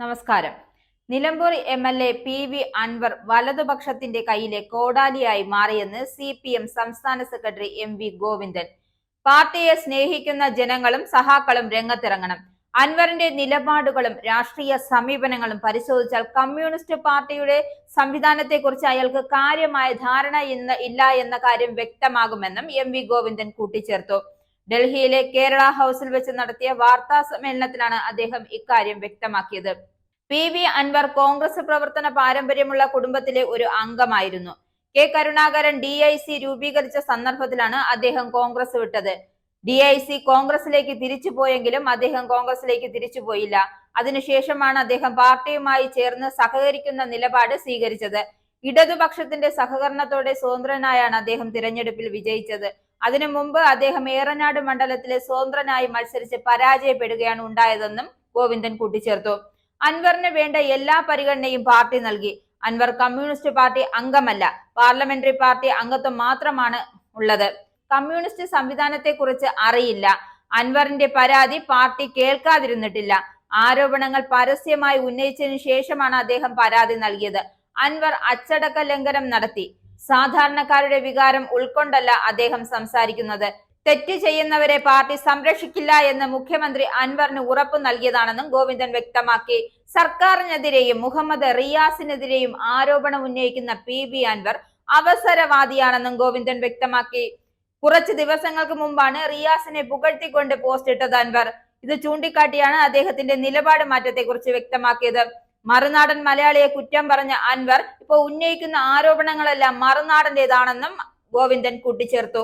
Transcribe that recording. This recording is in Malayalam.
നമസ്കാരം. Nilambur M L A P V Anvar വലതുപക്ഷത്തിന്റെ കയ്യിലെ കോടാലിയായി മാറിയെന്ന് സി പി എം സംസ്ഥാന സെക്രട്ടറി എം വി ഗോവിന്ദൻ. പാർട്ടിയെ സ്നേഹിക്കുന്ന ജനങ്ങളും സഹാക്കളും രംഗത്തിറങ്ങണം. അൻവറിന്റെ നിലപാടുകളും രാഷ്ട്രീയ സമീപനങ്ങളും പരിശോധിച്ചാൽ കമ്മ്യൂണിസ്റ്റ് പാർട്ടിയുടെ സംവിധാനത്തെക്കുറിച്ച് അയാൾക്ക് കാര്യമായ ധാരണ ഇല്ല എന്ന കാര്യം വ്യക്തമാകുമെന്നും എം വി ഗോവിന്ദൻ കൂട്ടിച്ചേർത്തു. ഡൽഹിയിലെ കേരള ഹൗസിൽ വെച്ച് നടത്തിയ വാർത്താ സമ്മേളനത്തിലാണ് അദ്ദേഹം ഇക്കാര്യം വ്യക്തമാക്കിയത്. പി വി അൻവർ കോൺഗ്രസ് പ്രവർത്തന പാരമ്പര്യമുള്ള കുടുംബത്തിലെ ഒരു അംഗമായിരുന്നു. K Karunakaran D I C രൂപീകരിച്ച സന്ദർഭത്തിലാണ് അദ്ദേഹം കോൺഗ്രസ് വിട്ടത്. ഡി ഐ സി കോൺഗ്രസിലേക്ക് തിരിച്ചു പോയെങ്കിലും അദ്ദേഹം കോൺഗ്രസിലേക്ക് തിരിച്ചു പോയില്ല. അതിനുശേഷമാണ് അദ്ദേഹം പാർട്ടിയുമായി ചേർന്ന് സഹകരിക്കുന്ന നിലപാട് സ്വീകരിച്ചത്. ഇടതുപക്ഷത്തിന്റെ സഹകരണത്തോടെ സ്വതന്ത്രനായാണ് അദ്ദേഹം തിരഞ്ഞെടുപ്പിൽ വിജയിച്ചത്. അതിനു മുമ്പ് അദ്ദേഹം ഏറനാട് മണ്ഡലത്തിലെ സ്വതന്ത്രനായി മത്സരിച്ച് പരാജയപ്പെടുകയാണ് ഉണ്ടായതെന്നും ഗോവിന്ദൻ കൂട്ടിച്ചേർത്തു. അൻവറിന് വേണ്ട എല്ലാ പരിഗണനയും പാർട്ടി നൽകി. അൻവർ കമ്മ്യൂണിസ്റ്റ് പാർട്ടി അംഗമല്ല. പാർലമെന്ററി പാർട്ടി അംഗത്വം മാത്രമാണ് ഉള്ളത്. കമ്മ്യൂണിസ്റ്റ് സംവിധാനത്തെക്കുറിച്ച് അറിയില്ല. അൻവറിന്റെ പരാതി പാർട്ടി കേൾക്കാതിരുന്നിട്ടില്ല. ആരോപണങ്ങൾ പരസ്യമായി ഉന്നയിച്ചതിനു ശേഷമാണ് അദ്ദേഹം പരാതി നൽകിയത്. അൻവർ അച്ചടക്ക ലംഘനം നടത്തി. സാധാരണക്കാരുടെ വികാരം ഉൾക്കൊണ്ടല്ല അദ്ദേഹം സംസാരിക്കുന്നത്. തെറ്റ് ചെയ്യുന്നവരെ പാർട്ടി സംരക്ഷിക്കില്ല എന്ന് മുഖ്യമന്ത്രി അൻവറിന് ഉറപ്പ് നൽകിയതാണെന്നും ഗോവിന്ദൻ വ്യക്തമാക്കി. സർക്കാരിനെതിരെയും മുഹമ്മദ് റിയാസിനെതിരെയും ആരോപണം ഉന്നയിക്കുന്ന പി ബി അൻവർ അവസരവാദിയാണെന്നും ഗോവിന്ദൻ വ്യക്തമാക്കി. കുറച്ച് ദിവസങ്ങൾക്ക് മുമ്പാണ് റിയാസിനെ പുകഴ്ത്തിക്കൊണ്ട് പോസ്റ്റ് ഇട്ടത് അൻവർ. ഇത് ചൂണ്ടിക്കാട്ടിയാണ് അദ്ദേഹത്തിന്റെ നിലപാട് മാറ്റത്തെക്കുറിച്ച് വ്യക്തമാക്കിയത്. മറുനാടൻ മലയാളിയെ കുറ്റം പറഞ്ഞ അൻവർ ഇപ്പോൾ ഉന്നയിക്കുന്ന ആരോപണങ്ങളെല്ലാം മറുനാടന്റേതാണെന്നും ഗോവിന്ദൻ കൂട്ടിച്ചേർത്തു.